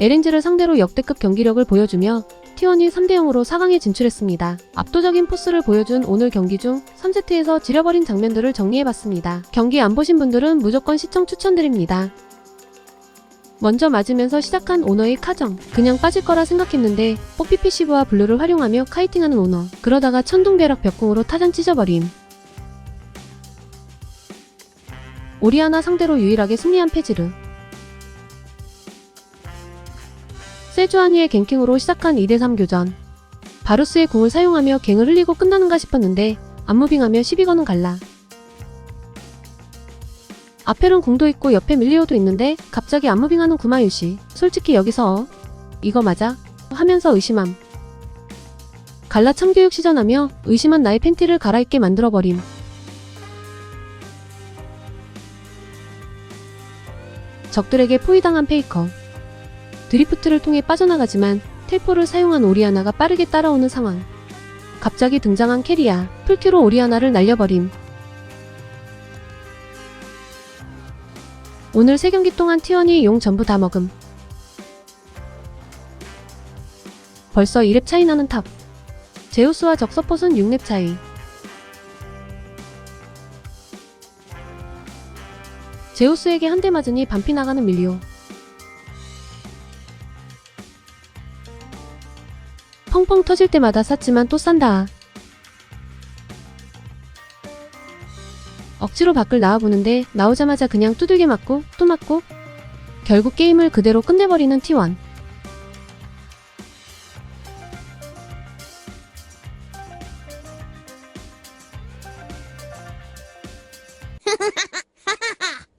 LNG를 상대로 역대급 경기력을 보여주며 T1이 3대0으로 4강에 진출했습니다. 압도적인 포스를 보여준 오늘 경기 중 3세트에서 지려버린 장면들을 정리해봤습니다. 경기 안 보신 분들은 무조건 시청 추천드립니다. 먼저 맞으면서 시작한 오너의 카정. 그냥 빠질 거라 생각했는데 뽀삐 패시브와 블루를 활용하며 카이팅하는 오너. 그러다가 천둥벼락 벽궁으로 타잔 찢어버림. 오리아나 상대로 유일하게 승리한 페지르. 세주아니의 갱킹으로 시작한 2대3 교전. 바루스의 궁을 사용하며 갱을 흘리고 끝나는가 싶었는데 안무빙하며 시비 거는 갈라. 앞에는 궁도 있고 옆에 밀리오도 있는데 갑자기 안무빙하는 구마유시. 솔직히 여기서 어? 이거 맞아? 하면서 의심함. 갈라 참교육 시전하며 의심한 나의 팬티를 갈아입게 만들어버림. 적들에게 포위당한 페이커. 드리프트를 통해 빠져나가지만 텔포를 사용한 오리아나가 빠르게 따라오는 상황. 갑자기 등장한 캐리아, 풀큐로 오리아나를 날려버림. 오늘 3경기 동안 T1이 용 전부 다 먹음. 벌써 2렙 차이 나는 탑. 제우스와 적서폿은 6렙 차이. 제우스에게 한 대 맞으니 반피 나가는 밀리오. 펑펑 터질 때마다 샀지만 또 싼다. 억지로 밖을 나와보는데 나오자마자 그냥 두들겨 맞고 또 맞고 결국 게임을 그대로 끝내버리는 T1.